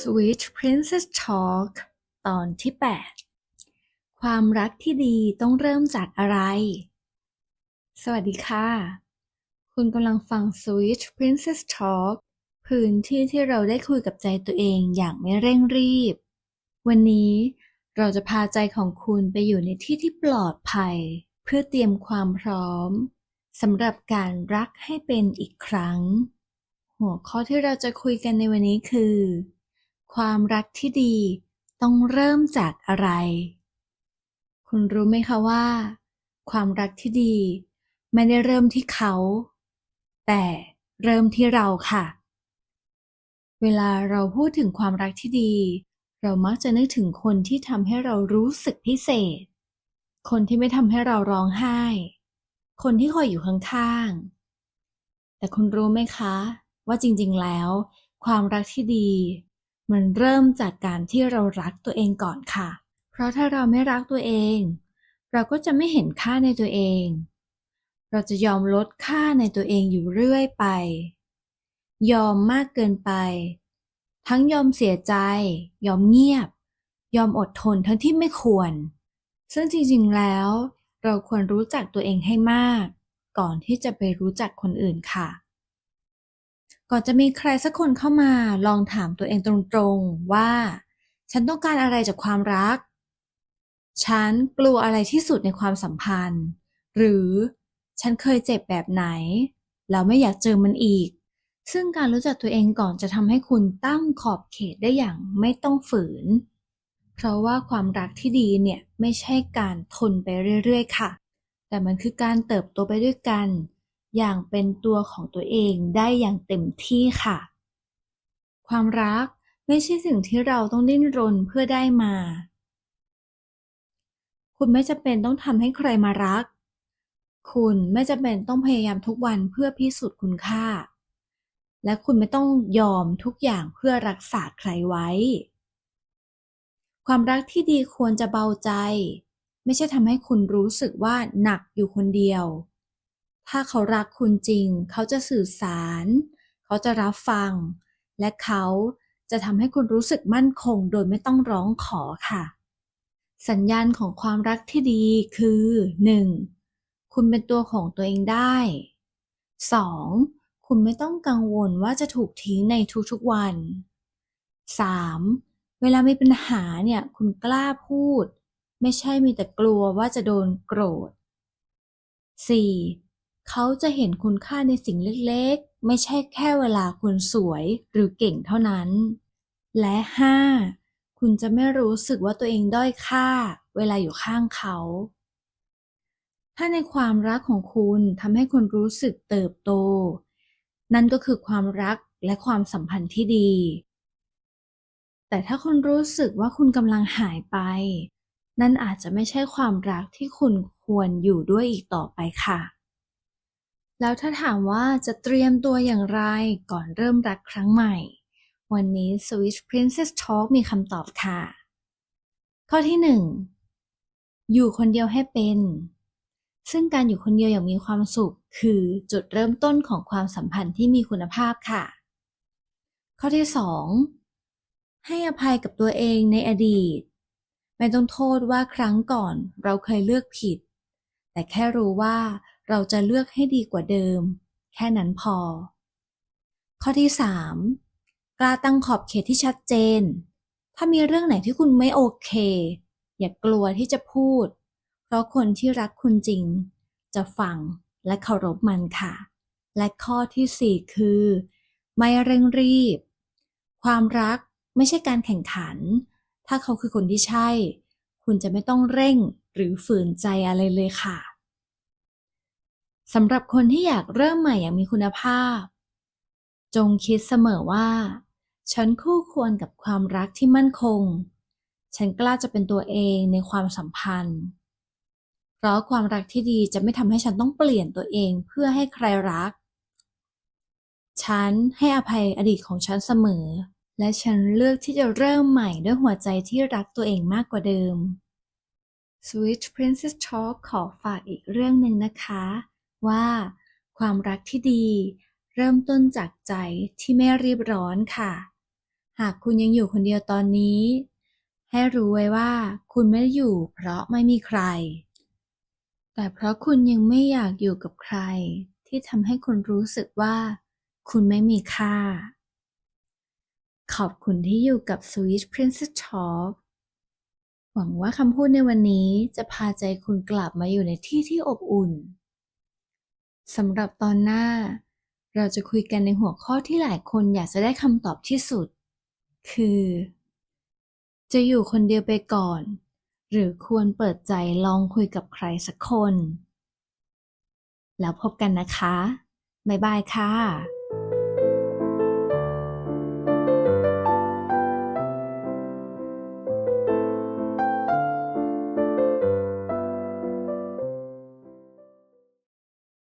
Sweet Princess Talk ตอนที่ 8 ความรักที่ดีต้องเริ่มจากอะไร สวัสดีค่ะ คุณกำลังฟัง Sweet Princess Talk พื้นที่ที่เราได้คุยกับใจตัวเองอย่างไม่เร่งรีบ วันนี้เราจะพาใจของคุณไปอยู่ในที่ที่ปลอดภัย เพื่อเตรียมความพร้อมสำหรับการรักให้เป็นอีกครั้ง หัวข้อที่เราจะคุยกันในวันนี้คือ ความรักที่ดีต้องเริ่มจากอะไร คุณรู้ไหมคะว่า ความรักที่ดี ไม่ได้เริ่มที่เขา แต่เริ่มที่เราค่ะ เวลาเราพูดถึงความรักที่ดี เรามักจะนึกถึงคนที่ทำให้เรารู้สึกพิเศษ คนที่ไม่ทำให้เราร้องไห้ คนที่คอยอยู่ข้างๆ แต่คุณรู้ไหมคะ ว่าจริงๆแล้ว ความรักที่ดี มันเริ่มจากการที่เรารักตัวเองก่อนค่ะ เพราะถ้าเราไม่รักตัวเอง เราก็จะไม่เห็นค่าในตัวเอง เราจะยอมลดค่าในตัวเองอยู่เรื่อยไป ยอมมากเกินไป ทั้งยอมเสียใจ ยอมเงียบ ยอมอดทนทั้งที่ไม่ควร ซึ่งจริงๆแล้ว เราควรรู้จักตัวเองให้มาก ก่อนที่จะไปรู้จักคนอื่นค่ะ ก่อนจะมีใครสักคนเข้ามาลองถามตัวเองตรงๆว่า ฉันต้องการอะไรจากความรัก ฉันกลัวอะไรที่สุดในความสัมพันธ์ หรือฉันเคยเจ็บแบบไหน แล้วไม่อยากเจอมันอีก ซึ่งการรู้จักตัวเองก่อนจะทำให้คุณตั้งขอบเขตได้อย่างไม่ต้องฝืน เพราะว่าความรักที่ดีเนี่ยไม่ใช่การทนไปเรื่อยๆ ค่ะ แต่มันคือการเติบโตไปด้วยกัน อย่างเป็นตัวของตัวเองได้อย่างเต็มที่ค่ะ ความรักไม่ใช่สิ่งที่เราต้องดิ้นรนเพื่อได้มา คุณไม่จำเป็นต้องทำให้ใครมารัก คุณไม่จำเป็นต้องพยายามทุกวันเพื่อพิสูจน์คุณค่า และคุณไม่ต้องยอมทุกอย่างเพื่อรักษาใครไว้ ความรักที่ดีควรจะเบาใจ ไม่ใช่ทำให้คุณรู้สึกว่าหนักอยู่คนเดียว ถ้าเขารักคุณจริง เขาจะสื่อสาร เขาจะรับฟัง และเขาจะทำให้คุณรู้สึกมั่นคงโดยไม่ต้องร้องขอค่ะ สัญญาณของความรักที่ดีคือ 1. คุณเป็นตัวของตัวเองได้ 2. คุณไม่ต้องกังวลว่าจะถูกทิ้งในทุกๆวัน 3. เวลามีปัญหาเนี่ย คุณกล้าพูด ไม่ใช่มีแต่กลัวว่าจะโดนโกรธ 4. เขาจะเห็นคุณค่าในสิ่งเล็กๆ ไม่ใช่แค่เวลาคุณสวยหรือเก่งเท่านั้น และ 5. คุณจะไม่รู้สึกว่าตัวเองด้อยค่า เวลาอยู่ข้างเขา ถ้าในความรักของคุณทำให้คุณรู้สึกเติบโต นั่นก็คือความรักและความสัมพันธ์ที่ดี แต่ถ้าคุณรู้สึกว่าคุณกำลังหายไป นั่นอาจจะไม่ใช่ความรักที่คุณควรอยู่ด้วยอีกต่อไปค่ะ แล้วถ้าถามว่าจะเตรียมตัวอย่างไรก่อนเริ่มรักครั้งใหม่ วันนี้ Sweet Princess Talk มีคำตอบค่ะ ข้อที่หนึ่งอยู่คนเดียวให้เป็น ซึ่งการอยู่คนเดียวอย่างมีความสุข คือจุดเริ่มต้นของความสัมพันธ์ที่มีคุณภาพค่ะ ข้อที่สองให้อภัยกับตัวเองในอดีต ไม่ต้องโทษว่าครั้งก่อนเราเคยเลือกผิด แต่แค่รู้ว่า เราจะเลือกให้ดีกว่าเดิม แค่นั้นพอ ข้อที่สามกล้าตั้งขอบเขตที่ชัดเจน ถ้ามีเรื่องไหนที่คุณไม่โอเค อย่ากลัวที่จะพูด เพราะคนที่รักคุณจริง จะฟังและเคารพมันค่ะ และข้อที่สี่คือ ไม่เร่งรีบ ความรักไม่ใช่การแข่งขัน ถ้าเขาคือคนที่ใช่ คุณจะไม่ต้องเร่งหรือฝืนใจอะไรเลยค่ะ สำหรับคนที่อยากเริ่มใหม่อย่างมีคุณภาพ จงคิดเสมอว่า ฉันคู่ควรกับความรักที่มั่นคง ฉันกล้าจะเป็นตัวเองในความสัมพันธ์ เพราะความรักที่ดีจะไม่ทำให้ฉันต้องเปลี่ยนตัวเองเพื่อให้ใครรัก ฉันให้อภัยอดีตของฉันเสมอ และฉันเลือกที่จะเริ่มใหม่ด้วยหัวใจที่รักตัวเองมากกว่าเดิม Sweet Princess Talk ขอฝากอีกเรื่องหนึ่งนะคะ ว่า ความรักที่ดี เริ่มต้นจากใจที่ไม่รีบร้อนค่ะ หากคุณยังอยู่คนเดียวตอนนี้ ให้รู้ไว้ว่าคุณไม่ได้อยู่เพราะไม่มีใคร แต่เพราะคุณยังไม่อยากอยู่กับใคร ที่ทำให้คุณรู้สึกว่า คุณไม่มีค่า ขอบคุณที่อยู่กับ Sweet Princess Talk หวังว่าคำพูดในวันนี้จะพาใจคุณกลับมาอยู่ในที่ที่อบอุ่น สำหรับตอนหน้า เราจะคุยกันในหัวข้อที่หลายคนอยากจะได้คำตอบที่สุด คือ จะอยู่คนเดียวไปก่อน หรือควรเปิดใจลองคุยกับใครสักคน แล้วพบกันนะคะ บ๊ายบายค่ะ